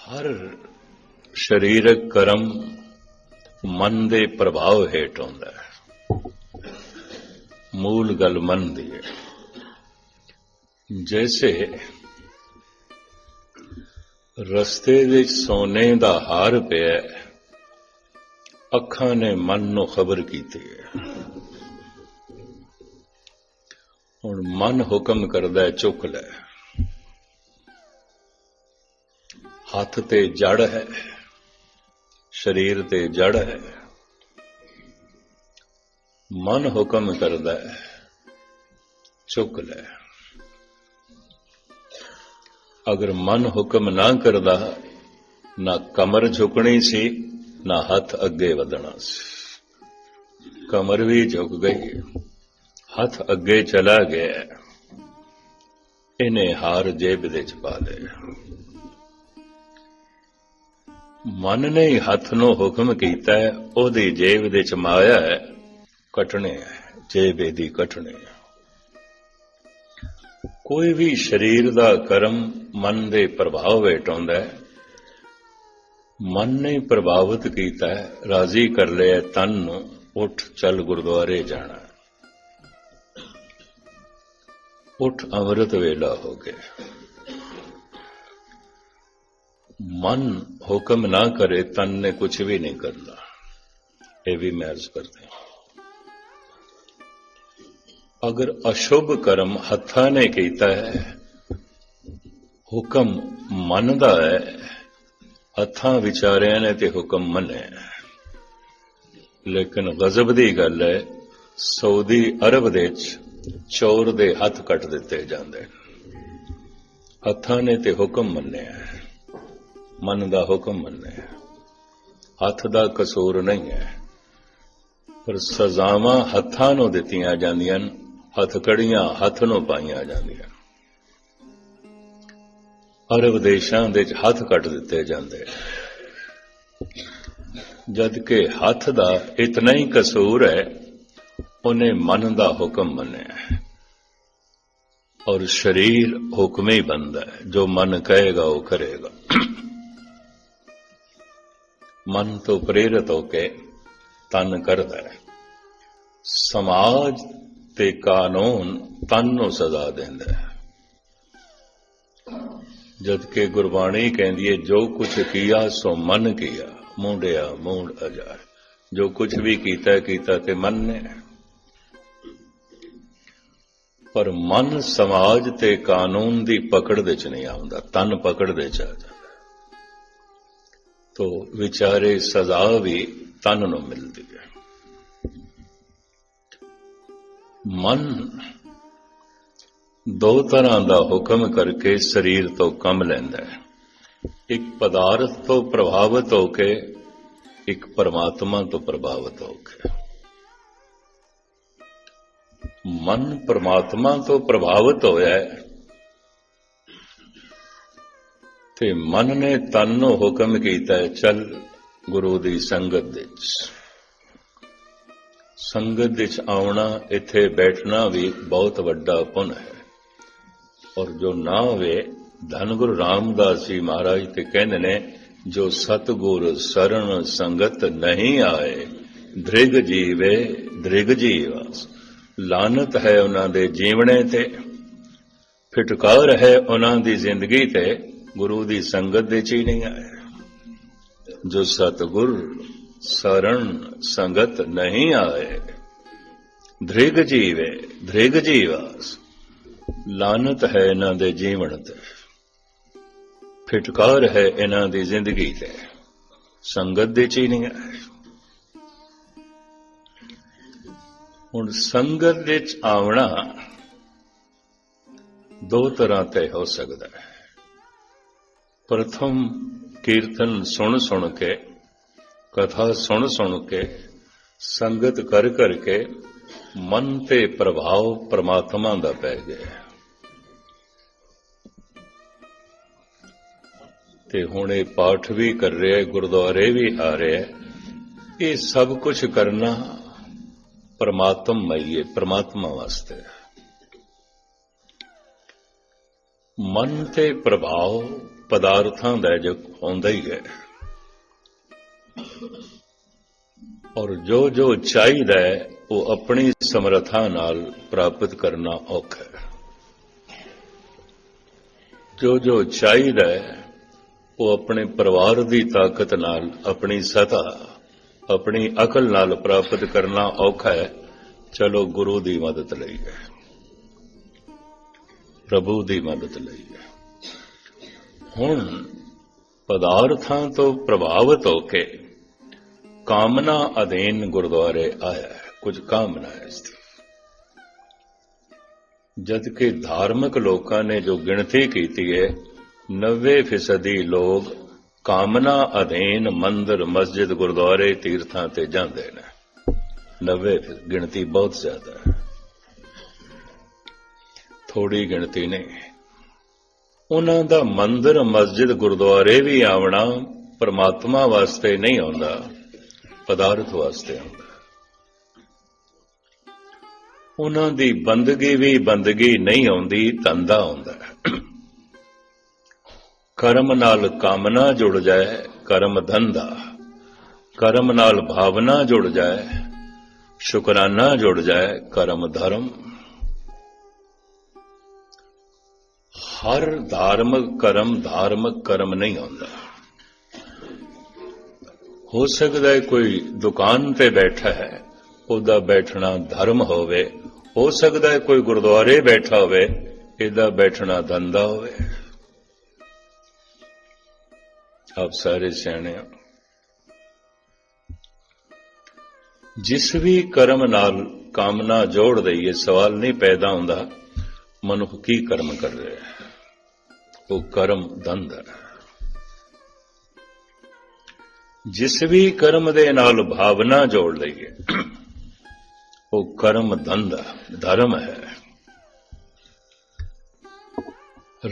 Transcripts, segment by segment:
ਹਰ ਸਰੀਰਕ ਕਰਮ ਮਨ ਦੇ ਪ੍ਰਭਾਵ ਹੇਠ ਆਉਂਦਾ ਹੈ। ਮੂਲ ਗੱਲ ਮਨ ਦੀ ਹੈ। ਜੈਸੇ ਰਸਤੇ ਵਿੱਚ ਸੋਨੇ ਦਾ ਹਾਰ ਪਿਆ ਅੱਖਾਂ ਨੇ ਮਨ ਨੂੰ ਖਬਰ ਕੀਤੀ ਹੈ। ਹੁਣ ਮਨ ਹੁਕਮ ਕਰਦਾ ਚੁੱਕ ਲੈ। ਹੱਥ ਤੇ ਜੜ ਹੈ, ਸਰੀਰ ਤੇ ਜੜ ਹੈ। ਮਨ ਹੁਕਮ ਕਰਦਾ ਹੈ, ਚੁੱਕ ਲੈ। ਅਗਰ ਮਨ ਹੁਕਮ ਨਾ ਕਰਦਾ, ਨਾ ਕਮਰ ਝੁਕਣੀ ਸੀ, ਨਾ ਹੱਥ ਅੱਗੇ ਵਧਣਾ ਸੀ। ਕਮਰ ਵੀ ਝੁਕ ਗਈ, ਹੱਥ ਅੱਗੇ ਚਲਾ ਗਿਆ। ਇਹਨੇ ਹਾਰ ਜੇਬ ਦੇ ਚ ਪਾ ਲਿਆ। ਮਨ ਨੇ ਹੱਥ ਨੂੰ ਹੁਕਮ ਕੀਤਾ ਹੈ, ਉਹਦੀ ਜੇਬ ਦੇ ਚ ਮਾਇਆ ਹੈ, ਕਟਣੇ ਹੈ, ਜੇਬ ਇਹਦੀ ਕਟਣੇ ਹੈ। ਕੋਈ ਵੀ ਸਰੀਰ ਦਾ ਕਰਮ ਮਨ ਦੇ ਪ੍ਰਭਾਵ ਹੇਠ ਆਉਂਦਾ ਹੈ। ਮਨ ਨੇ ਪ੍ਰਭਾਵਿਤ ਕੀਤਾ ਹੈ, ਰਾਜ਼ੀ ਕਰ ਲਿਆ ਤਨ ਨੂੰ ਉੱਠ ਚੱਲ ਗੁਰਦੁਆਰੇ ਜਾਣਾ ਉੱਠ ਅੰਮ੍ਰਿਤ ਵੇਲਾ ਹੋ ਗਿਆ। ਮਨ ਹੁਕਮ ਨਾ ਕਰੇ ਤਨ ਨੇ ਕੁਝ ਵੀ ਨਹੀਂ ਕਰਨਾ। ਇਹ ਵੀ ਮੈਂ ਅਰਜ਼ ਕਰਦੇ ਅਗਰ ਅਸ਼ੁਭ ਕਰਮ ਹੱਥਾਂ ਨੇ ਕੀਤਾ ਹੈ, ਹੁਕਮ ਮਨ ਦਾ ਹੈ, ਹੱਥਾਂ ਵਿਚਾਰਿਆਂ ਨੇ ਤੇ ਹੁਕਮ ਮੰਨਿਆ ਲੇਕਿਨ ਗਜ਼ਬ ਦੀ ਗੱਲ ਹੈ, ਸਾਊਦੀ ਅਰਬ ਦੇ ਵਿੱਚ ਚੋਰ ਦੇ ਹੱਥ ਕੱਟ ਦਿੱਤੇ ਜਾਂਦੇ ਨੇ। ਹੱਥਾਂ ਨੇ ਤੇ ਹੁਕਮ ਮੰਨਿਆ ਹੈ। ਮਨ ਦਾ ਹੁਕਮ ਮੰਨਿਆ। ਹੱਥ ਦਾ ਕਸੂਰ ਨਹੀਂ ਹੈ। ਪਰ ਸਜ਼ਾਵਾਂ ਹੱਥਾਂ ਨੂੰ ਦਿੱਤੀਆਂ ਜਾਂਦੀਆਂ ਹਨ ਹੱਥਕੜੀਆਂ ਹੱਥ ਨੂੰ ਪਾਈਆਂ ਜਾਂਦੀਆਂ ਅਰਬ ਦੇਸ਼ਾਂ ਦੇ ਵਿੱਚ ਹੱਥ ਕੱਟ ਦਿੱਤੇ ਜਾਂਦੇ ਜਦ ਕਿ ਹੱਥ ਦਾ ਇਤਨਾ ਹੀ ਕਸੂਰ ਹੈ, ਉਹਨੇ ਮਨ ਦਾ ਹੁਕਮ ਮੰਨਿਆ ਔਰ ਸਰੀਰ ਹੁਕਮੇ ਹੀ ਬੰਦਾ ਹੈ। ਜੋ ਮਨ ਕਹੇਗਾ, ਉਹ ਕਰੇਗਾ। ਮਨ ਤੋਂ ਪ੍ਰੇਰਿਤ ਹੋ ਕੇ ਤਨ ਕਰਦਾ ਸਮਾਜ ਤੇ ਕਾਨੂੰਨ ਤਨ ਨੂੰ ਸਜ਼ਾ ਦਿੰਦਾ ਹੈ। ਜਦ ਕਿ ਗੁਰਬਾਣੀ ਕਹਿੰਦੀ ਹੈ, ਜੋ ਕੁਛ ਕੀਆ ਸੋ ਮਨ ਕੀਆ, ਮੁੰਡਿਆ ਮੂੰਡ ਅਜਾਰ। ਜੋ ਕੁਛ ਵੀ ਕੀਤਾ ਕੀਤਾ ਤੇ ਮਨ। ਨੇ ਪਰ ਮਨ ਸਮਾਜ ਤੇ ਕਾਨੂੰਨ ਦੀ ਪਕੜ ਵਿੱਚ ਨਹੀਂ ਆਉਂਦਾ, ਤਨ ਪਕੜ ਦੇ ਚ ਆ ਜਾਂਦਾ। ਤੋ ਵਿਚਾਰੇ ਸਜ਼ਾ ਵੀ ਤਨ ਨੂੰ ਮਿਲਦੀ ਹੈ। ਮਨ ਦੋ ਤਰ੍ਹਾਂ ਦਾ ਹੁਕਮ ਕਰਕੇ ਸਰੀਰ ਤੋਂ ਕੰਮ ਲੈਂਦਾ ਹੈ। ਇੱਕ ਪਦਾਰਥ ਤੋਂ ਪ੍ਰਭਾਵਿਤ ਹੋ ਕੇ, ਇੱਕ ਪਰਮਾਤਮਾ ਤੋਂ ਪ੍ਰਭਾਵਿਤ ਹੋ ਕੇ। ਮਨ ਪਰਮਾਤਮਾ ਤੋਂ ਪ੍ਰਭਾਵਿਤ ਹੋਇਆ ਹੈ ਤੇ ਮਨ ਨੇ ਤਨ ਨੂੰ ਹੁਕਮ ਕੀਤਾ ਚੱਲ ਗੁਰੂ ਦੀ ਸੰਗਤ ਵਿੱਚ। ਸੰਗਤ ਵਿੱਚ ਆਉਣਾ, ਇੱਥੇ ਬੈਠਣਾ ਵੀ ਬਹੁਤ ਵੱਡਾ ਪੁੰਨ ਹੈ। ਔਰ ਜੋ ਨਾ ਹੋਵੇ, ਧੰਨ ਗੁਰੂ ਰਾਮਦਾਸ ਜੀ ਮਹਾਰਾਜ ਤੇ ਕਹਿੰਦੇ ਨੇ, ਜੋ ਸਤਗੁਰ ਸਰਣ ਸੰਗਤ ਨਹੀਂ ਆਏ ਧ੍ਰਿਗ ਜੀਵੇ ਧ੍ਰਿਗ ਜੀਵਾਸ। ਲਾਨਤ ਹੈ ਉਹਨਾਂ ਦੇ ਜੀਵਣੇ ਤੇ, ਫਿਟਕਾਰ ਹੈ ਉਹਨਾਂ ਦੀ ਜ਼ਿੰਦਗੀ ਤੇ ਗੁਰੂ ਦੀ ਸੰਗਤ ਦੇ ਚ ਹੀ ਨਹੀਂ ਆਏ ਜੋ ਸਤਗੁਰ ਸਰਣ ਸੰਗਤ ਨਹੀਂ ਆਏ ਧ੍ਰਿਗ ਜੀਵੇ ਧ੍ਰਿਗ ਜੀਵਾਸ, ਲਾਨਤ ਹੈ ਇਹਨਾਂ ਦੇ ਜੀਵਨ ਤੇ। ਫਿਟਕਾਰ ਹੈ ਇਹਨਾਂ ਦੀ ਜ਼ਿੰਦਗੀ ਤੇ। ਸੰਗਤ ਦੇ ਚ ਹੀ ਨਹੀਂ ਆਏ ਹੁਣ ਸੰਗਤ ਵਿੱਚ ਆਉਣਾ ਦੋ ਤਰ੍ਹਾਂ ਤੇ ਹੋ ਸਕਦਾ ਹੈ। ਪ੍ਰਥਮ ਕੀਰਤਨ ਸੁਣ ਸੁਣ ਕੇ, ਕਥਾ ਸੁਣ ਸੁਣ ਕੇ, ਸੰਗਤ ਕਰ ਕਰਕੇ ਮਨ ਤੇ ਪ੍ਰਭਾਵ ਪ੍ਰਮਾਤਮਾ ਦਾ ਪੈ ਗਿਆ। ਤੇ ਹੁਣ ਇਹ ਪਾਠ ਵੀ ਕਰ ਰਿਹਾ ਗੁਰਦੁਆਰੇ ਵੀ ਆ ਰਿਹਾ ਇਹ ਸਭ ਕੁਝ ਕਰਨਾ ਪਰਮਾਤਮ ਹੀ, ਪਰਮਾਤਮਾ ਵਾਸਤੇ। ਮਨ ਤੇ ਪ੍ਰਭਾਵ ਪਦਾਰਥਾਂ ਦਾ ਜੋ ਹੁੰਦਾ ਹੀ ਹੈ। ਔਰ ਜੋ ਜੋ ਚਾਹੀਦਾ ਹੈ, ਉਹ ਆਪਣੀ ਸਮਰੱਥਾ ਨਾਲ ਪ੍ਰਾਪਤ ਕਰਨਾ ਔਖਾ ਹੈ। ਜੋ ਜੋ ਚਾਹੀਦਾ ਹੈ, ਉਹ ਆਪਣੇ ਪਰਿਵਾਰ ਦੀ ਤਾਕਤ ਨਾਲ, ਆਪਣੀ ਸਤਾ, ਆਪਣੀ ਅਕਲ ਨਾਲ ਪ੍ਰਾਪਤ ਕਰਨਾ ਔਖਾ ਹੈ। ਚਲੋ ਗੁਰੂ ਦੀ ਮਦਦ ਲਈ ਹੈ। ਪ੍ਰਭੂ ਦੀ ਮਦਦ ਲਈ ਹੈ। ਹੁਣ ਪਦਾਰਥਾਂ ਤੋਂ ਪ੍ਰਭਾਵਿਤ ਹੋ ਕੇ ਕਾਮਨਾ ਅਧੀਨ ਗੁਰਦੁਆਰੇ ਆਇਆ ਕੁਝ ਕਾਮਨਾ ਹੈ ਇਸ ਦੀ। ਜਦ ਕਿ ਧਾਰਮਿਕ ਲੋਕਾਂ ਨੇ ਜੋ ਗਿਣਤੀ ਕੀਤੀ ਹੈ 90% ਲੋਕ ਕਾਮਨਾ ਅਧੀਨ ਮੰਦਰ, ਮਸਜਿਦ, ਗੁਰਦੁਆਰੇ, ਤੀਰਥਾਂ ਤੇ ਜਾਂਦੇ ਨੇ। 90 ਗਿਣਤੀ ਬਹੁਤ ਜ਼ਿਆਦਾ ਹੈ। ਥੋੜੀ ਗਿਣਤੀ ਨਹੀਂ। ਉਹਨਾਂ ਦਾ ਮੰਦਰ, ਮਸਜਿਦ, ਗੁਰਦੁਆਰੇ ਵੀ ਆਉਣਾ ਪਰਮਾਤਮਾ ਵਾਸਤੇ ਨਹੀਂ ਆਉਂਦਾ, ਪਦਾਰਥ ਵਾਸਤੇ ਆਉਂਦਾ। ਉਹਨਾਂ ਦੀ ਬੰਦਗੀ ਵੀ ਬੰਦਗੀ ਨਹੀਂ ਆਉਂਦੀ, ਧੰਦਾ ਆਉਂਦਾ ਕਰਮ ਨਾਲ ਕਾਮਨਾ ਜੁੜ ਜਾਏ, ਕਰਮ ਧੰਦਾ। ਕਰਮ ਨਾਲ ਭਾਵਨਾ ਜੁੜ ਜਾਏ, ਸ਼ੁਕਰਾਨਾ ਜੁੜ ਜਾਏ, ਕਰਮ ਧਰਮ ਹਰ ਧਾਰਮਿਕ ਕਰਮ ਧਾਰਮਿਕ ਕਰਮ ਨਹੀਂ ਹੁੰਦਾ। ਹੋ ਸਕਦਾ ਹੈ ਕੋਈ ਦੁਕਾਨ ਤੇ ਬੈਠਾ ਹੈ, ਉਹਦਾ ਬੈਠਣਾ ਧਰਮ ਹੋਵੇ। ਹੋ ਸਕਦਾ ਹੈ ਕੋਈ ਗੁਰਦੁਆਰੇ ਬੈਠਾ ਹੋਵੇ, ਇਹਦਾ ਬੈਠਣਾ ਧੰਦਾ ਹੋਵੇ। ਆਪ ਸਾਰੇ ਸਿਆਣੇ ਹੋ। ਜਿਸ ਵੀ ਕਰਮ ਨਾਲ ਕਾਮਨਾ ਜੋੜ ਦਈਏ, ਸਵਾਲ ਨਹੀਂ ਪੈਦਾ ਹੁੰਦਾ, ਮਨੁੱਖ ਕੀ ਕਰਮ ਕਰ ਰਿਹਾ ਹੈ? ਉਹ ਕਰਮ ਦੰਦ ਜਿਸ ਵੀ ਕਰਮ ਦੇ ਨਾਲ ਭਾਵਨਾ ਜੋੜ ਲਈਏ, ਉਹ ਕਰਮ ਦੰਦ ਧਰਮ ਹੈ।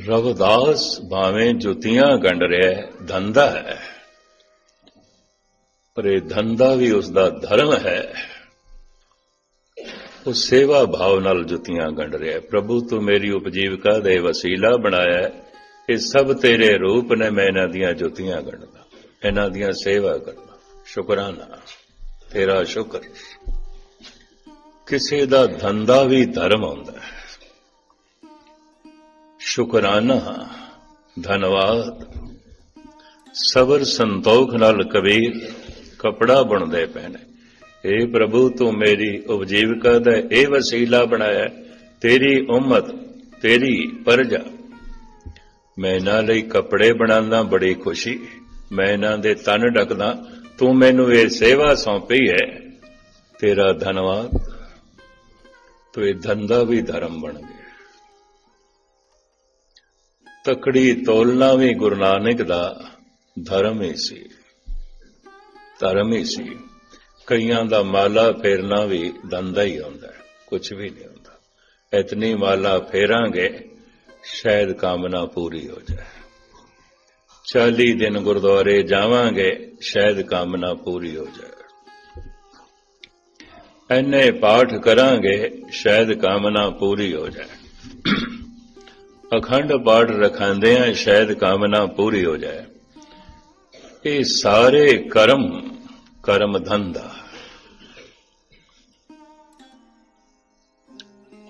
ਰਵਦਾਸ ਭਾਵੇਂ ਜੁੱਤੀਆਂ ਗੰਢ ਰਿਹਾ ਹੈ ਧੰਦਾ ਹੈ। ਪਰ ਇਹ ਧੰਦਾ ਵੀ ਉਸ ਦਾ ਧਰਮ ਹੈ। ਉਹ ਸੇਵਾ ਭਾਵ ਨਾਲ ਜੁੱਤੀਆਂ ਗੰਢ ਰਿਹਾ ਪ੍ਰਭੂ ਤੂੰ ਮੇਰੀ ਉਪਜੀਵਕਾ ਦੇ ਵਸੀਲਾ ਬਣਾਇਆ ਇਹ ਸਭ ਤੇਰੇ ਰੂਪ ਨੇ ਮੈਂ ਇਹਨਾਂ ਦੀਆਂ ਜੁੱਤੀਆਂ ਗਣਦਾ ਇਹਨਾਂ ਦੀਆਂ ਸੇਵਾ ਕਰਦਾ ਸ਼ੁਕਰਾਨਾ, ਤੇਰਾ ਸ਼ੁਕਰ। ਕਿਸੇ ਦਾ ਧੰਦਾ ਵੀ ਧਰਮ ਹੁੰਦਾ ਹੈ। ਸ਼ੁਕਰਾਨਾ, ਧੰਨਵਾਦ। ਸਬਰ ਸੰਤੋਖ ਨਾਲ ਕਬੀਰ, ਕਪੜਾ ਬਣਦੇ ਪੈਣੇ ਏ ਪ੍ਰਭੂ, ਤੂੰ ਮੇਰੀ ਉਪਜੀਵਕਾ ਦਾ ਇਹ ਵਸੀਲਾ ਬਣਾਇਆ। ਤੇਰੀ ਉਮਤ, ਤੇਰੀ ਪਰਜਾ। ਮੈਂ ਇਹਨਾਂ ਲਈ ਕੱਪੜੇ ਬਣਾਉਂਦਾ ਬੜੀ ਖੁਸ਼ੀ। ਮੈਂ ਇਹਨਾਂ ਦੇ ਤਨ ਢਕਦਾ, ਤੂੰ ਮੈਨੂੰ ਇਹ ਸੇਵਾ ਸੌਂਪੀ ਹੈ। ਤੇਰਾ ਧੰਨਵਾਦ। ਤੋ ਇਹ ਧੰਦਾ ਵੀ ਧਰਮ ਬਣ ਗਿਆ। ਤਕੜੀ ਤੋਲਣਾ ਵੀ ਗੁਰੂ ਨਾਨਕ ਦਾ ਧਰਮ ਹੀ ਸੀ। ਧਰਮ ਹੀ ਸੀ। ਕਈਆਂ ਦਾ ਮਾਲਾ ਫੇਰਨਾ ਵੀ ਧੰਦਾ ਹੀ ਹੁੰਦਾ ਕੁਝ ਵੀ ਨਹੀਂ ਹੁੰਦਾ। ਇਤਨੀ ਮਾਲਾ ਫੇਰਾਂਗੇ ਸ਼ਾਇਦ ਕਾਮਨਾ ਪੂਰੀ ਹੋ ਜਾਏ। 40 ਦਿਨ ਗੁਰਦੁਆਰੇ ਜਾਵਾਂਗੇ, ਸ਼ਾਇਦ ਕਾਮਨਾ ਪੂਰੀ ਹੋ ਜਾਏ। ਐਨੇ ਪਾਠ ਕਰਾਂਗੇ, ਸ਼ਾਇਦ ਕਾਮਨਾ ਪੂਰੀ ਹੋ ਜਾਏ। ਅਖੰਡ ਪਾਠ ਰਖਾਂਦੇ ਆ ਸ਼ਾਇਦ ਕਾਮਨਾ ਪੂਰੀ ਹੋ ਜਾਏ। ਇਹ ਸਾਰੇ ਕਰਮ ਕਰਮ ਧੰਦਾ।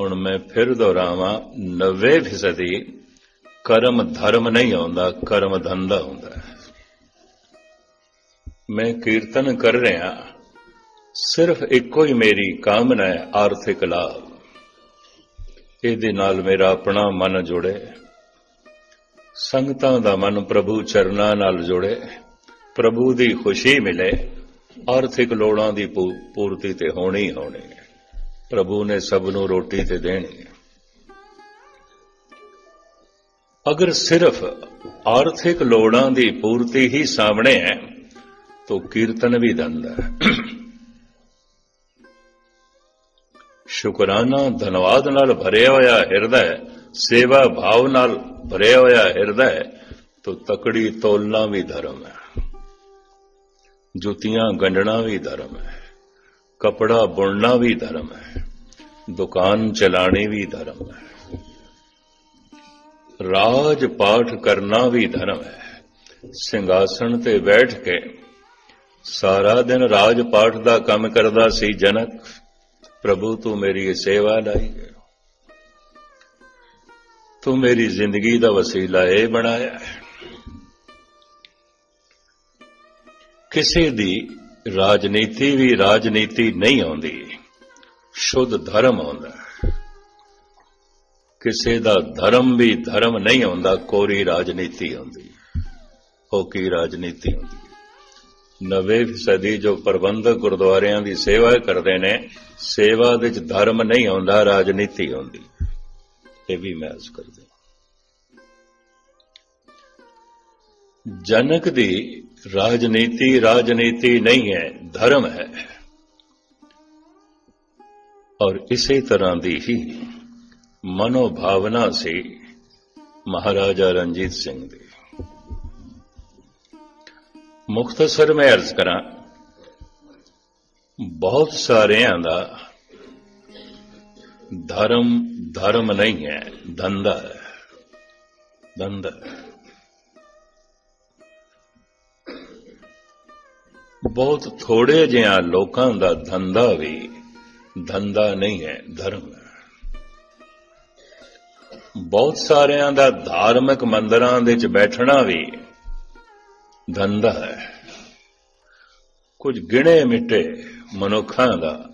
ਹੁਣ ਮੈਂ ਫਿਰ ਦੁਹਰਾਵਾਂ 90% ਕਰਮ ਧਰਮ ਨਹੀਂ ਆਉਂਦਾ, ਕਰਮ ਧੰਦਾ ਹੁੰਦਾ ਮੈਂ ਕੀਰਤਨ ਕਰ ਰਿਹਾ, ਸਿਰਫ ਇੱਕੋ ਹੀ ਮੇਰੀ ਕਾਮਨਾ ਹੈ, ਆਰਥਿਕ ਲਾਭ। ਇਹਦੇ ਨਾਲ ਮੇਰਾ ਆਪਣਾ ਮਨ ਜੁੜੇ, ਸੰਗਤਾਂ ਦਾ ਮਨ ਪ੍ਰਭੂ ਚਰਨਾਂ ਨਾਲ ਜੁੜੇ, ਪ੍ਰਭੂ ਦੀ ਖੁਸ਼ੀ ਮਿਲੇ, ਆਰਥਿਕ ਲੋੜਾਂ ਦੀ ਪੂਰਤੀ ਤੇ ਹੋਣੀ ਹੋਣੀ ਹੈ ਪ੍ਰਭੂ ਨੇ ਸਭ ਨੂੰ ਰੋਟੀ ਤੇ ਦੇਣੀ ਅਗਰ ਸਿਰਫ ਆਰਥਿਕ ਲੋੜਾਂ ਦੀ ਪੂਰਤੀ ਹੀ ਸਾਹਮਣੇ ਹੈ, ਤਾਂ ਕੀਰਤਨ ਵੀ ਦੰਦਾ ਹੈ। ਸ਼ੁਕਰਾਨਾ ਧੰਨਵਾਦ ਨਾਲ ਭਰਿਆ ਹੋਇਆ ਹਿਰਦਾ, ਸੇਵਾ ਭਾਵ ਨਾਲ ਭਰਿਆ ਹੋਇਆ ਹਿਰਦਾ ਹੈ ਤਾਂ ਤਕੜੀ ਤੋਲਣਾ ਵੀ ਧਰਮ ਹੈ। ਜੁੱਤੀਆਂ ਗੰਢਣਾ ਵੀ ਧਰਮ ਹੈ। ਕਪੜਾ ਬੁਣਨਾ ਵੀ ਧਰਮ ਹੈ ਦੁਕਾਨ ਚਲਾਣੀ ਵੀ ਧਰਮ ਹੈ ਰਾਜ ਪਾਠ ਕਰਨਾ ਵੀ ਧਰਮ ਹੈ ਸਿੰਘਾਸਣ ਤੇ ਬੈਠ ਕੇ ਸਾਰਾ ਦਿਨ ਰਾਜ ਪਾਠ ਦਾ ਕੰਮ ਕਰਦਾ ਸੀ ਜਨਕ ਪ੍ਰਭੂ ਤੂੰ ਮੇਰੀ ਸੇਵਾ ਲਾਈ ਤੂੰ ਮੇਰੀ ਜ਼ਿੰਦਗੀ ਦਾ ਵਸੀਲਾ ਇਹ ਬਣਾਇਆ ਕਿਸੇ ਦੀ ਰਾਜਨੀਤੀ ਵੀ ਰਾਜਨੀਤੀ ਨਹੀਂ ਆਉਂਦੀ, ਸ਼ੁੱਧ ਧਰਮ ਆਉਂਦਾ। ਕਿਸੇ ਦਾ ਧਰਮ ਵੀ ਧਰਮ ਨਹੀਂ ਆਉਂਦਾ ਕੋਰੀ ਰਾਜਨੀਤੀ ਆਉਂਦੀ ਹੋ ਕੀ ਰਾਜਨੀਤੀ ਹੁੰਦੀ ਹੈ। ਨਵੇਂ ਸਦੀ ਜੋ ਪ੍ਰਬੰਧਕ ਗੁਰਦੁਆਰਿਆਂ ਦੀ ਸੇਵਾ ਕਰਦੇ ਨੇ, ਸੇਵਾ ਵਿੱਚ ਧਰਮ ਨਹੀਂ ਆਉਂਦਾ, ਰਾਜਨੀਤੀ ਆਉਂਦੀ। ਇਹ ਵੀ ਮੈਂ ਅਰਜ਼ ਕਰਦਾ। ਜਨਕ ਦੀ ਰਾਜਨੀਤੀ ਰਾਜਨੀਤੀ ਨਹੀਂ ਹੈ ਧਰਮ ਹੈ ਔਰ ਇਸੇ ਤਰ੍ਹਾਂ ਦੀ ਹੀ ਮਨੋਭਾਵਨਾ ਸੀ ਮਹਾਰਾਜਾ ਰਣਜੀਤ ਸਿੰਘ ਦੀ ਮੁਖਤਸਰ ਮੈਂ ਅਰਜ਼ ਕਰਾਂ ਬਹੁਤ ਸਾਰਿਆਂ ਦਾ ਧਰਮ ਧਰਮ ਨਹੀਂ ਹੈ ਧੰਦਾ ਹੈ ਧੰਦਾ ਹੈ ਬਹੁਤ ਥੋੜੇ ਜਿਹਾ ਲੋਕਾਂ ਦਾ ਧੰਦਾ ਵੀ ਧੰਦਾ ਨਹੀਂ ਹੈ, ਧਰਮ ਹੈ। ਬਹੁਤ ਸਾਰਿਆਂ ਦਾ ਧਾਰਮਿਕ ਮੰਦਰਾਂ ਦੇ ਵਿੱਚ ਬੈਠਣਾ ਵੀ ਧੰਦਾ ਹੈ। ਕੁਝ ਗਿਣੇ ਮਿੱਟੇ ਮਨੁੱਖਾਂ ਦਾ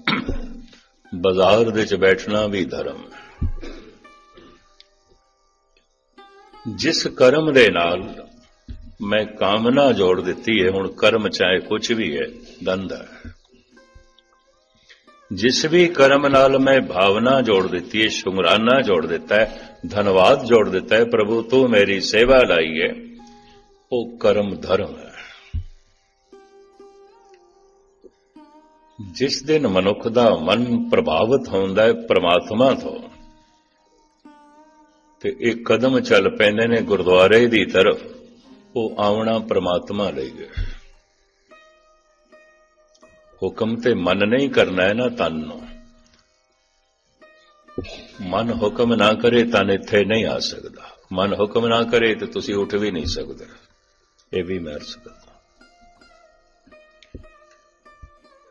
ਬਾਜ਼ਾਰ ਦੇ ਵਿੱਚ ਬੈਠਣਾ ਵੀ ਧਰਮ ਹੈ। ਜਿਸ ਕਰਮ ਦੇ ਨਾਲ ਮੈਂ ਕਾਮਨਾ ਜੋੜ ਦਿੱਤੀ ਹੈ, ਹੁਣ ਕਰਮ ਚਾਹੇ ਕੁਝ ਵੀ ਹੈ ਧੰਦਾ ਜਿਸ ਵੀ ਕਰਮ ਨਾਲ ਮੈਂ ਭਾਵਨਾ ਜੋੜ ਦਿੱਤੀ ਹੈ, ਸ਼ੁਕਰਾਨਾ ਜੋੜ ਦਿੱਤਾ ਹੈ, ਧੰਨਵਾਦ ਜੋੜ ਦਿੱਤਾ ਹੈ, ਪ੍ਰਭੂ ਤੂੰ ਮੇਰੀ ਸੇਵਾ ਲਾਈ ਹੈ, ਉਹ ਕਰਮ ਧਰਮ ਹੈ। ਜਿਸ ਦਿਨ ਮਨੁੱਖ ਦਾ ਮਨ ਪ੍ਰਭਾਵਿਤ ਹੁੰਦਾ ਹੈ, ਪ੍ਰਮਾਤਮਾ ਤੋਂ, ਤੇ ਇੱਕ ਕਦਮ ਚੱਲ ਪੈਂਦੇ ਨੇ ਗੁਰਦੁਆਰੇ ਦੀ ਤਰਫ ਉਹ ਆਉਣਾ ਪ੍ਰਮਾਤਮਾ ਲਈ ਹੈ ਹੁਕਮ ਤੇ ਮਨ ਨਹੀਂ ਕਰਨਾ ਹੈ ਨਾ ਤਨ ਨੂੰ। ਮਨ ਹੁਕਮ ਨਾ ਕਰੇ ਤਾਂ ਇੱਥੇ ਨਹੀਂ ਆ ਸਕਦਾ। ਮਨ ਹੁਕਮ ਨਾ ਕਰੇ ਤੇ ਤੁਸੀਂ ਉੱਠ ਵੀ ਨਹੀਂ ਸਕਦੇ। ਇਹ ਵੀ ਮੈਂ ਅਰਜ਼ ਕਰਦਾ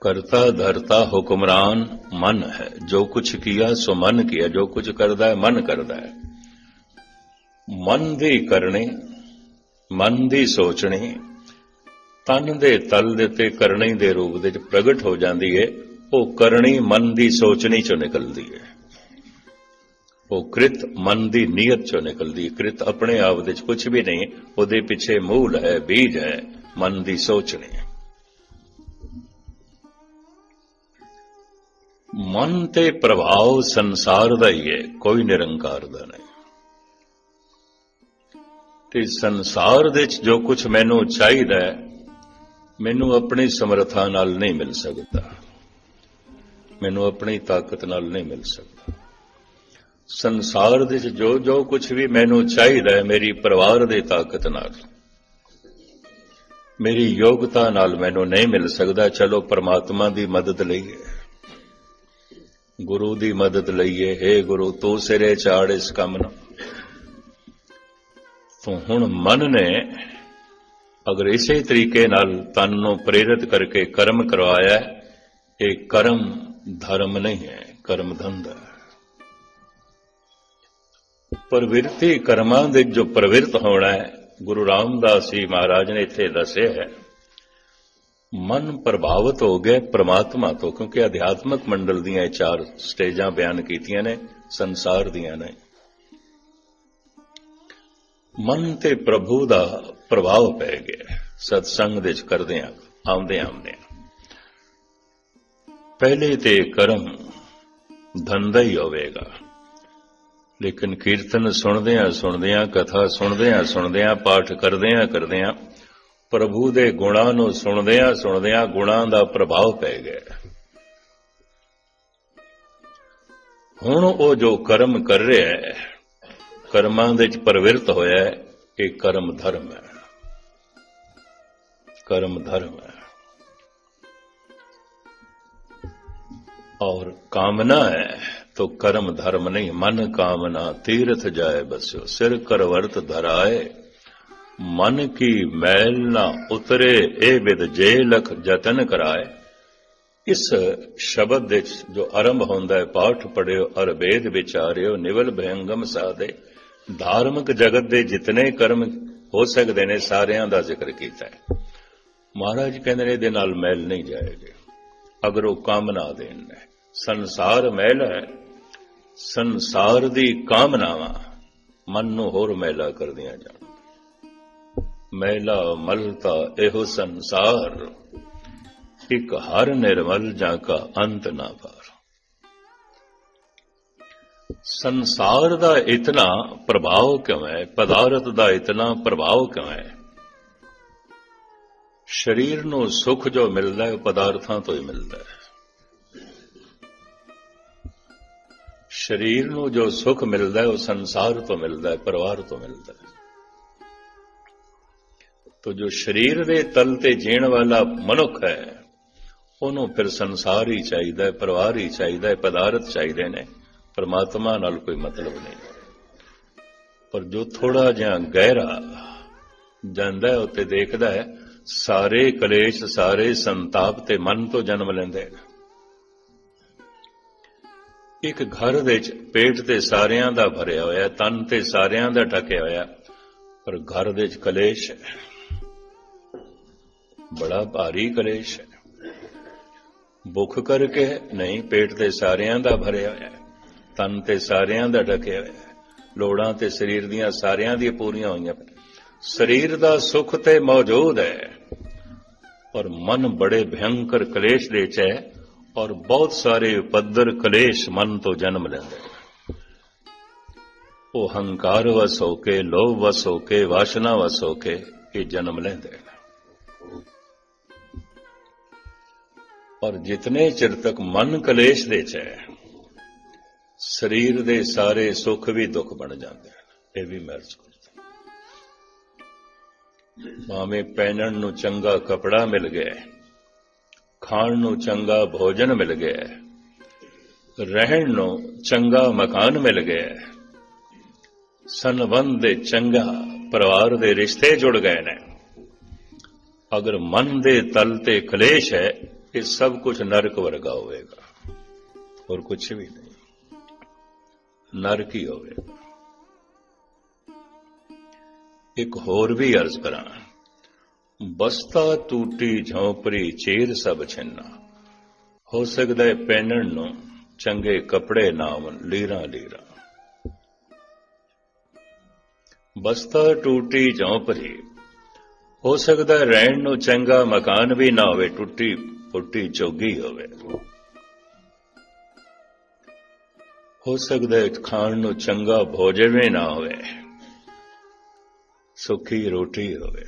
ਕਰਤਾ ਧਰਤਾ ਹੁਕਮਰਾਨ ਮਨ ਹੈ। ਜੋ ਕੁਛ ਕੀਆ ਸੋ ਮਨ ਕੀਆ। ਜੋ ਕੁਛ ਕਰਦਾ ਹੈ ਮਨ ਕਰਦਾ ਹੈ। ਮਨ ਦੇ ਕਰਨੇ ਮਨ ਦੀ ਸੋਚਣੀ, ਤਨ ਦੇ ਤਲ ਦੇ ਤੇ ਕਰਨੀ ਦੇ ਰੂਪ ਦੇ ਵਿੱਚ ਪ੍ਰਗਟ ਹੋ ਜਾਂਦੀ ਹੈ ਉਹ ਕਰਨੀ ਮਨ ਦੀ ਸੋਚਣੀ ਚੋਂ ਨਿਕਲਦੀ ਹੈ ਉਹ ਕ੍ਰਿਤ ਮਨ ਦੀ ਨੀਅਤ ਚੋਂ ਨਿਕਲਦੀ ਹੈ ਕ੍ਰਿਤ ਆਪਣੇ ਆਪ ਦੇ ਵਿੱਚ ਕੁਝ ਵੀ ਨਹੀਂ, ਉਹਦੇ ਪਿੱਛੇ ਮੂਲ ਹੈ, ਬੀਜ ਹੈ, ਮਨ ਦੀ ਸੋਚਣੀ। ਮਨ ਤੇ ਪ੍ਰਭਾਵ ਸੰਸਾਰ ਦਾ ਹੀ ਹੈ ਕੋਈ ਨਿਰੰਕਾਰ ਦਾ ਨਹੀਂ। ਤੇ ਸੰਸਾਰ ਦੇ ਵਿੱਚ ਜੋ ਕੁਝ ਮੈਨੂੰ ਚਾਹੀਦਾ ਹੈ, ਮੈਨੂੰ ਆਪਣੀ ਸਮਰੱਥਾ ਨਾਲ ਨਹੀਂ ਮਿਲ ਸਕਦਾ। ਮੈਨੂੰ ਆਪਣੀ ਤਾਕਤ ਨਾਲ ਨਹੀਂ ਮਿਲ ਸਕਦਾ। ਸੰਸਾਰ ਦੇ ਵਿੱਚ ਜੋ ਜੋ ਕੁਝ ਵੀ ਮੈਨੂੰ ਚਾਹੀਦਾ ਹੈ, ਮੇਰੀ ਪਰਿਵਾਰ ਦੇ ਤਾਕਤ ਨਾਲ, ਮੇਰੀ ਯੋਗਤਾ ਨਾਲ ਮੈਨੂੰ ਨਹੀਂ ਮਿਲ ਸਕਦਾ। ਚਲੋ, ਪ੍ਰਮਾਤਮਾ ਦੀ ਮਦਦ ਲਈਏ। ਗੁਰੂ ਦੀ ਮਦਦ ਲਈਏ। हे ਗੁਰੂ, ਤੂੰ ਸਿਰੇ ਚਾੜ ਇਸ ਕੰਮ ਨੂੰ। ਤੋਂ ਹੁਣ ਮਨ ਨੇ ਅਗਰ ਇਸੇ ਤਰੀਕੇ ਨਾਲ ਤਨ ਨੂੰ ਪ੍ਰੇਰਿਤ ਕਰਕੇ ਕਰਮ ਕਰਵਾਇਆ ਇਹ ਕਰਮ ਧਰਮ ਨਹੀਂ ਹੈ, ਕਰਮ ਧੰਦਾ ਪ੍ਰਵਿਰਤੀ ਕਰਮਾਂ ਦੇ ਜੋ ਪ੍ਰਵਿਰਤ ਹੋਣਾ ਹੈ, ਗੁਰੂ ਰਾਮਦਾਸ ਜੀ ਮਹਾਰਾਜ ਨੇ ਇੱਥੇ ਦੱਸਿਆ ਹੈ, ਮਨ ਪ੍ਰਭਾਵਿਤ ਹੋ ਗਿਆ ਪ੍ਰਮਾਤਮਾ ਤੋਂ, ਕਿਉਂਕਿ ਅਧਿਆਤਮਕ ਮੰਡਲ ਦੀਆਂ ਇਹ ਚਾਰ ਸਟੇਜਾਂ ਬਿਆਨ ਕੀਤੀਆਂ ਨੇ, ਸੰਸਾਰ ਦੀਆਂ ਨੇ। ਮਨ ਤੇ ਪ੍ਰਭੂ ਦਾ ਪ੍ਰਭਾਵ ਪੈ ਗਿਆ। ਸਤਸੰਗ ਦੇ ਚ ਕਰਦੇ ਆ ਆਉਂਦੇ ਆਉਂਦੇ ਪਹਿਲੇ ਤੇ ਕਰਮ ਧੰਦਾ ਹੀ ਹੋਵੇਗਾ। ਲੇਕਿਨ ਕੀਰਤਨ ਸੁਣਦੇ ਆ ਸੁਣਦੇ ਆ ਕਥਾ ਸੁਣਦੇ ਆ ਸੁਣਦੇ ਆ ਪਾਠ ਕਰਦੇ ਆ ਕਰਦੇ ਆ ਪ੍ਰਭੂ ਦੇ ਗੁਣਾਂ ਨੂੰ ਸੁਣਦੇ ਆ ਸੁਣਦੇ ਆ ਗੁਣਾਂ ਦਾ ਪ੍ਰਭਾਵ ਪੈ ਗਿਆ। ਹੁਣ ਉਹ ਜੋ ਕਰਮ ਕਰ ਰਿਹਾ ਹੈ ਕਰਮਾਂ ਦੇ ਵਿੱਚ ਪ੍ਰਵਿਰਤ ਹੋਇਆ ਇਹ ਕਰਮ ਧਰਮ ਹੈ। ਕਰਮ ਧਰਮ ਹੈ। ਔਰ ਕਾਮਨਾ ਹੈ, ਤੋ ਕਰਮ ਧਰਮ ਨਹੀਂ, ਮਨ ਕਾਮਨਾ ਤੀਰਥ ਜਾਏ ਬਸਿਓ, ਸਿਰ ਕਰਵਰਤ ਧਰਾਏ। ਮਨ ਕੀ ਮੈਲ ਨਾ ਉਤਰੇ ਇਹ ਵਿਦ ਜੇ ਲਖ ਯਤਨ ਕਰਾਏ। ਇਸ ਸ਼ਬਦ ਦੇ ਵਿੱਚ ਜੋ ਆਰੰਭ ਹੁੰਦਾ ਹੈ, ਪਾਠ ਪੜਿਓ ਅਰ ਵੇਦ ਵਿਚਾਰਿਓ, ਨਿਵਲ ਭਯੰਗਮ ਸਾਦੇ ਧਾਰਮਿਕ ਜਗਤ ਦੇ ਜਿਤਨੇ ਕਰਮ ਹੋ ਸਕਦੇ ਨੇ, ਸਾਰਿਆਂ ਦਾ ਜ਼ਿਕਰ ਕੀਤਾ ਹੈ। ਮਹਾਰਾਜ ਕਹਿੰਦੇ ਨੇ, ਇਹਦੇ ਨਾਲ ਮੈਲ ਨਹੀਂ ਜਾਏਗੇ। ਅਗਰ ਉਹ ਕਾਮਨਾ ਦੇਣ ਹੈ। ਸੰਸਾਰ ਮੈਲ ਹੈ। ਸੰਸਾਰ ਦੀ ਕਾਮਨਾਵਾਂ ਮਨ ਨੂੰ ਹੋਰ ਮੈਲਾ ਕਰਦੀਆਂ ਜਾਣ। ਮੈਲਾ ਮਲਤਾ ਇਹੋ ਸੰਸਾਰ। ਇੱਕ ਹਰ ਨਿਰਮਲ ਜਾਂ ਕਾ ਅੰਤ ਨਾ ਪਾਰ ਸੰਸਾਰ ਦਾ ਇਤਨਾ ਪ੍ਰਭਾਵ ਕਿਉਂ ਹੈ ਪਦਾਰਥ ਦਾ ਇਤਨਾ ਪ੍ਰਭਾਵ ਕਿਉਂ ਹੈ ਸਰੀਰ ਨੂੰ ਸੁਖ ਜੋ ਮਿਲਦਾ ਹੈ ਉਹ ਪਦਾਰਥਾਂ ਤੋਂ ਹੀ ਮਿਲਦਾ ਹੈ। ਸਰੀਰ ਨੂੰ ਜੋ ਸੁਖ ਮਿਲਦਾ ਹੈ, ਉਹ ਸੰਸਾਰ ਤੋਂ ਮਿਲਦਾ ਹੈ, ਪਰਿਵਾਰ ਤੋਂ ਮਿਲਦਾ ਹੈ। ਤੋ ਜੋ ਸਰੀਰ ਦੇ ਤਲ ਤੇ ਜੀਣ ਵਾਲਾ ਮਨੁੱਖ ਹੈ, ਉਹਨੂੰ ਫਿਰ ਸੰਸਾਰ ਹੀ ਚਾਹੀਦਾ ਹੈ, ਪਰਿਵਾਰ ਹੀ ਚਾਹੀਦਾ ਹੈ, ਪਦਾਰਥ ਚਾਹੀਦੇ ਨੇ। ਪਰਮਾਤਮਾ ਨਾਲ ਕੋਈ ਮਤਲਬ ਨਹੀਂ। ਪਰ ਜੋ ਥੋੜਾ ਜਿਹਾ ਗਹਿਰਾ ਜਾਂਦਾ ਹੈ ਉੱਤੇ ਦੇਖਦਾ ਹੈ, ਸਾਰੇ ਕਲੇਸ਼, ਸਾਰੇ ਸੰਤਾਪ ਤੇ ਮਨ ਤੋਂ ਜਨਮ ਲੈਂਦੇ ਨੇ ਇੱਕ ਘਰ ਦੇ ਵਿੱਚ ਪੇਟ ਤੇ ਸਾਰਿਆਂ ਦਾ ਭਰਿਆ ਹੋਇਆ ਤਨ ਤੇ ਸਾਰਿਆਂ ਦਾ ਢਕਿਆ ਹੋਇਆ ਪਰ ਘਰ ਦੇ ਵਿੱਚ ਕਲੇਸ਼ ਹੈ। ਬੜਾ ਭਾਰੀ ਕਲੇਸ਼ ਹੈ। ਭੁੱਖ ਕਰਕੇ ਨਹੀਂ, ਪੇਟ ਤੇ ਸਾਰਿਆਂ ਦਾ ਭਰਿਆ ਹੋਇਆ ਤਨ ਤੇ ਸਾਰਿਆਂ ਦਾ ਢਕਿਆ ਹੋਇਆ ਲੋੜਾਂ ਤੇ ਸਰੀਰ ਦੀਆਂ ਸਾਰਿਆਂ ਦੀਆਂ ਪੂਰੀਆਂ ਹੋਈਆਂ ਸਰੀਰ ਦਾ ਸੁਖ ਤੇ ਮੌਜੂਦ ਹੈ। ਪਰ ਮਨ ਬੜੇ ਭਯੰਕਰ ਕਲੇਸ਼ ਦੇ ਚ ਹੈ ਔਰ ਬਹੁਤ ਸਾਰੇ ਉਪੱਦਰ ਕਲੇਸ਼ ਮਨ ਤੋਂ ਜਨਮ ਲੈਂਦੇ ਨੇ। ਉਹ ਹੰਕਾਰ ਵਸ ਹੋ ਕੇ, ਲੋਭ ਵਸ ਹੋ ਕੇ, ਵਾਸ਼ਨਾ ਵਸ ਹੋ ਕੇ ਇਹ ਜਨਮ ਲੈਂਦੇ ਔਰ ਜਿਤਨੇ ਚਿਰ ਤੱਕ ਮਨ ਕਲੇਸ਼ ਦੇ ਚ ਹੈ ਸਰੀਰ ਦੇ ਸਾਰੇ ਸੁੱਖ ਵੀ ਦੁੱਖ ਬਣ ਜਾਂਦੇ ਹਨ। ਇਹ ਵੀ ਮਹਿਸੂਸ ਕਰਦਾ ਭਾਵੇਂ ਪਹਿਨਣ ਨੂੰ ਚੰਗਾ ਕਪੜਾ ਮਿਲ ਗਿਆ ਖਾਣ ਨੂੰ ਚੰਗਾ ਭੋਜਨ ਮਿਲ ਗਿਆ ਰਹਿਣ ਨੂੰ ਚੰਗਾ ਮਕਾਨ ਮਿਲ ਗਿਆ ਸੰਬੰਧ ਦੇ ਚੰਗਾ ਪਰਿਵਾਰ ਦੇ ਰਿਸ਼ਤੇ ਜੁੜ ਗਏ ਨੇ। ਅਗਰ ਮਨ ਦੇ ਤਲ ਤੇ ਕਲੇਸ਼ ਹੈ, ਇਹ ਸਭ ਕੁਝ ਨਰਕ ਵਰਗਾ ਹੋਵੇਗਾ। ਹੋਰ ਕੁਝ ਵੀ ਨਹੀਂ। ਨਰਕ ਹੀ ਹੋਵੇਗਾ ਇੱਕ ਹੋਰ ਵੀ ਅਰਜ਼ ਕਰਾਂ ਬਸਤਾ ਟੂਟੀ ਝੌਂਪਰੀ ਚੀਰ ਸਭ ਛਿੰਨਾ। ਹੋ ਸਕਦਾ ਹੈ ਪਹਿਨਣ ਨੂੰ ਚੰਗੇ ਕੱਪੜੇ ਨਾ ਹੋਣ ਲੀਰਾ ਲੀਰਾ। ਬਸਤਾ ਟੂਟੀ ਝੌਂਪਰੀ। ਹੋ ਸਕਦਾ ਰਹਿਣ ਨੂੰ ਚੰਗਾ ਮਕਾਨ ਵੀ ਨਾ ਹੋਵੇ ਟੁੱਟੀ ਫੁੱਟੀ ਚੌਗੀ ਹੋਵੇ। ਹੋ ਸਕਦਾ ਹੈ ਖਾਣ ਨੂੰ ਚੰਗਾ ਭੋਜਨ ਵੀ ਨਾ ਹੋਵੇ। ਸੁੱਖੀ ਰੋਟੀ ਹੋਵੇ।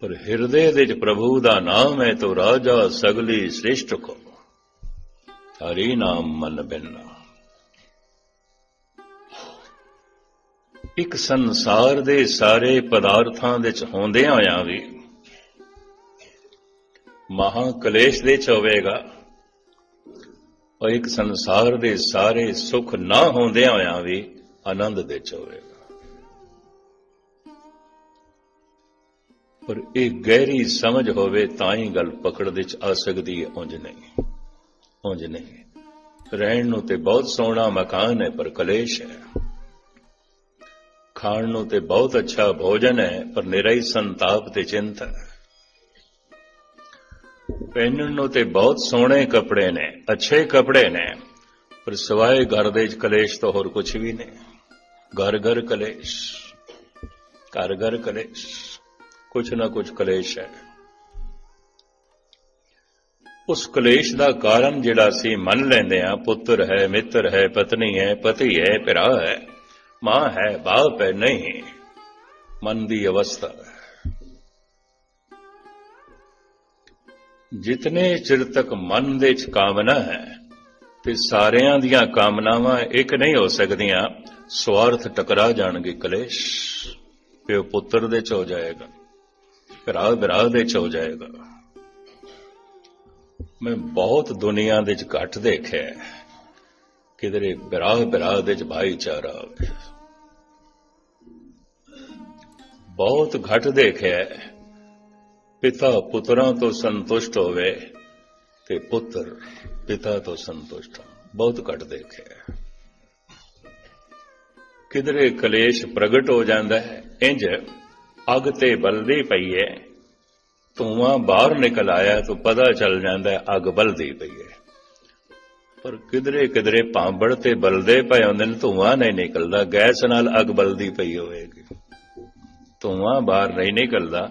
ਪਰ ਹਿਰਦੇ ਦੇ ਵਿੱਚ ਪ੍ਰਭੂ ਦਾ ਨਾਮ ਹੈ ਤੋ ਰਾਜਾ ਸਗਲੀ ਸ੍ਰਿਸ਼ਟ ਕੋ। ਹਰੀ ਨਾਮ ਮਨ ਬਿਨਾ। ਇੱਕ ਸੰਸਾਰ ਦੇ ਸਾਰੇ ਪਦਾਰਥਾਂ ਵਿੱਚ ਚ ਹੁੰਦਿਆਂ ਹੋਇਆਂ ਵੀ ਮਹਾ ਕਲੇਸ਼ ਦੇ ਚ ਹੋਵੇਗਾ। ਔਰ ਇੱਕ ਸੰਸਾਰ ਦੇ ਸਾਰੇ ਸੁੱਖ ਨਾ ਹੁੰਦਿਆਂ ਹੋਇਆਂ ਵੀ ਆਨੰਦ ਦੇ ਚ ਹੋਵੇਗਾ। ਪਰ ਇਹ ਗਹਿਰੀ ਸਮਝ ਹੋਵੇ ਤਾਂ ਹੀ ਗੱਲ ਪਕੜ ਦੇ ਚ ਆ ਸਕਦੀ ਹੈ, ਉਂਝ ਨਹੀਂ। ਉਂਝ ਨਹੀਂ। ਰਹਿਣ ਨੂੰ ਤੇ ਬਹੁਤ ਸੋਹਣਾ ਮਕਾਨ ਹੈ, ਪਰ ਕਲੇਸ਼ ਹੈ। ਖਾਣ ਨੂੰ ਤੇ ਬਹੁਤ ਅੱਛਾ ਭੋਜਨ ਹੈ, ਪਰ ਨਿਰਾਈ ਸੰਤਾਪ ਤੇ ਚਿੰਤਾ ਹੈ। ਪਹਿਨਣ ਨੂੰ ਤੇ ਬਹੁਤ ਸੋਹਣੇ ਕੱਪੜੇ ਨੇ, ਅੱਛੇ ਕੱਪੜੇ ਨੇ। ਪਰ ਸਿਵਾਏ ਘਰ ਦੇ ਕਲੇਸ਼ ਤੋਂ ਹੋਰ ਕੁਝ ਵੀ ਨਹੀਂ ਘਰ ਘਰ ਕਲੇਸ਼, ਘਰ ਘਰ ਕਲੇਸ਼ ਕੁਝ ਨਾ ਕੁਝ ਕਲੇਸ਼ ਹੈ। ਉਸ ਕਲੇਸ਼ ਦਾ ਕਾਰਨ ਜਿਹੜਾ ਅਸੀਂ ਮੰਨ ਲੈਂਦੇ ਆ ਪੁੱਤਰ ਹੈ, ਮਿੱਤਰ ਹੈ, ਪਤਨੀ ਹੈ, ਪਤੀ ਹੈ, ਭਰਾ ਹੈ, ਮਾਂ ਹੈ, ਬਾਪ ਹੈ, ਨਹੀਂ। ਮਨ ਦੀ ਅਵਸਥਾ ਹੈ। ਜਿਤਨੇ ਚਿਰ ਤੱਕ ਮਨ ਦੇ ਚ ਕਾਮਨਾ ਹੈ ਤੇ ਸਾਰਿਆਂ ਦੀਆਂ ਕਾਮਨਾਵਾਂ ਇੱਕ ਨਹੀਂ ਹੋ ਸਕਦੀਆਂ, ਸਵਾਰਥ ਟਕਰਾ ਜਾਣਗੇ ਕਲੇਸ਼। ਪਿਓ ਪੁੱਤਰ ਦੇ ਚ ਹੋ ਜਾਏਗਾ, ਭਰਾ ਭਰਾ ਦੇ ਚ ਹੋ ਜਾਏਗਾ। ਮੈਂ ਬਹੁਤ ਦੁਨੀਆ ਦੇ ਵਿੱਚ ਘੱਟ ਦੇਖਿਆ ਕਿਧਰੇ ਬਿਰਾਹ ਬਿਰਾਹ ਦੇ ਵਿੱਚ ਭਾਈਚਾਰਾ ਹੋਵੇ ਬਹੁਤ ਘੱਟ ਦੇਖਿਆ ਪਿਤਾ ਪੁੱਤਰਾਂ ਤੋਂ ਸੰਤੁਸ਼ਟ ਹੋਵੇ ਤੇ ਪੁੱਤਰ ਪਿਤਾ ਤੋਂ ਸੰਤੁਸ਼ਟ ਹੋਣ। ਬਹੁਤ ਘੱਟ ਦੇਖਿਆ। ਕਿਧਰੇ ਕਲੇਸ਼ ਪ੍ਰਗਟ ਹੋ ਜਾਂਦਾ ਹੈ ਇੰਜ ਅੱਗ ਤੇ ਬਲਦੀ ਪਈ ਹੈ। ਧੂਆਂ ਬਾਹਰ ਨਿਕਲ ਆਇਆ ਤਾਂ ਪਤਾ ਚੱਲ ਜਾਂਦਾ ਹੈ ਅੱਗ ਬਲਦੀ ਪਈ ਹੈ। ਪਰ ਕਿਧਰੇ ਕਿਧਰੇ ਭਾਂਬੜ ਤੇ ਬਲਦੇ ਪਏ ਹੁੰਦੇ ਨੇ, ਧੂਆਂ ਨਹੀਂ ਨਿਕਲਦਾ, ਗੈਸ ਨਾਲ ਅੱਗ ਬਲਦੀ ਪਈ ਹੋਵੇਗੀ। ਧੂਆਂ ਬਾਹਰ ਨਹੀਂ ਨਿਕਲਦਾ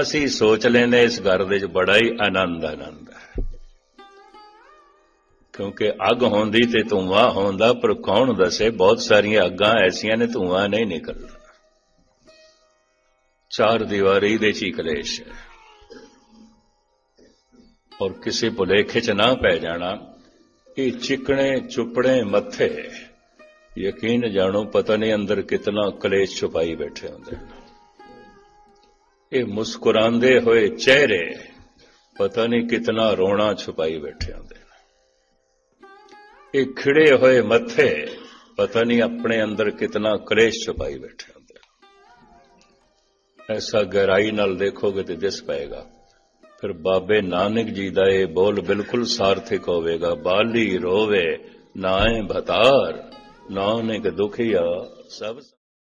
ਅਸੀਂ ਸੋਚ ਲੈਂਦੇ ਇਸ ਘਰ ਦੇ ਵਿੱਚ ਬੜਾ ਹੀ ਆਨੰਦ ਆਨੰਦ ਹੈ। ਕਿਉਂਕਿ ਅੱਗ ਹੁੰਦੀ ਤੇ ਧੂਆਂ ਹੁੰਦਾ, ਪਰ ਕੌਣ ਦੱਸੇ? ਬਹੁਤ ਸਾਰੀਆਂ ਅੱਗਾਂ ਐਸੀਆਂ ਨੇ, ਧੂਆਂ ਨਹੀਂ ਨਿਕਲਦਾ। ਚਾਰ ਦੀਵਾਰੀ ਦੇ ਚ ਹੀ ਕਲੇਸ਼ ਹੈ। ਔਰ ਕਿਸੇ ਭੁਲੇਖੇ ਚ ਨਾ ਪੈ ਜਾਣਾ, ਇਹ ਚਿਕਣੇ ਚੁਪੜੇ ਮੱਥੇ। ਯਕੀਨ ਜਾਣੋ, ਪਤਾ ਨਹੀਂ ਅੰਦਰ ਕਿਤਨਾ ਕਲੇਸ਼ ਛੁਪਾਈ ਬੈਠੇ ਹੁੰਦੇ ਨੇ। ਇਹ ਮੁਸਕਰਾਉਂਦੇ ਹੋਏ ਚਿਹਰੇ ਪਤਾ ਨਹੀਂ ਕਿਤਨਾ ਰੋਣਾ ਛੁਪਾਈ ਬੈਠੇ ਹੁੰਦੇ ਨੇ। ਇਹ ਖਿੜੇ ਹੋਏ ਮੱਥੇ ਪਤਾ ਨਹੀਂ ਆਪਣੇ ਅੰਦਰ ਕਿਤਨਾ ਕਲੇਸ਼ ਛੁਪਾਈ ਬੈਠੇ ਹੁੰਦੇ ਐਸਾ ਗਹਿਰਾਈ ਨਾਲ ਦੇਖੋਗੇ ਤੇ ਦਿਸ ਪਏਗਾ। ਫਿਰ ਬਾਬੇ ਨਾਨਕ ਜੀ ਦਾ ਇਹ ਬੋਲ ਬਿਲਕੁਲ ਸਾਰਥਿਕ ਹੋਵੇਗਾ। ਬਾਲੀ ਰੋਵੇ, ਨਾਏ ਭਤਾਰ, ਨਾਨਕ ਦੁਖੀਆ ਸਭ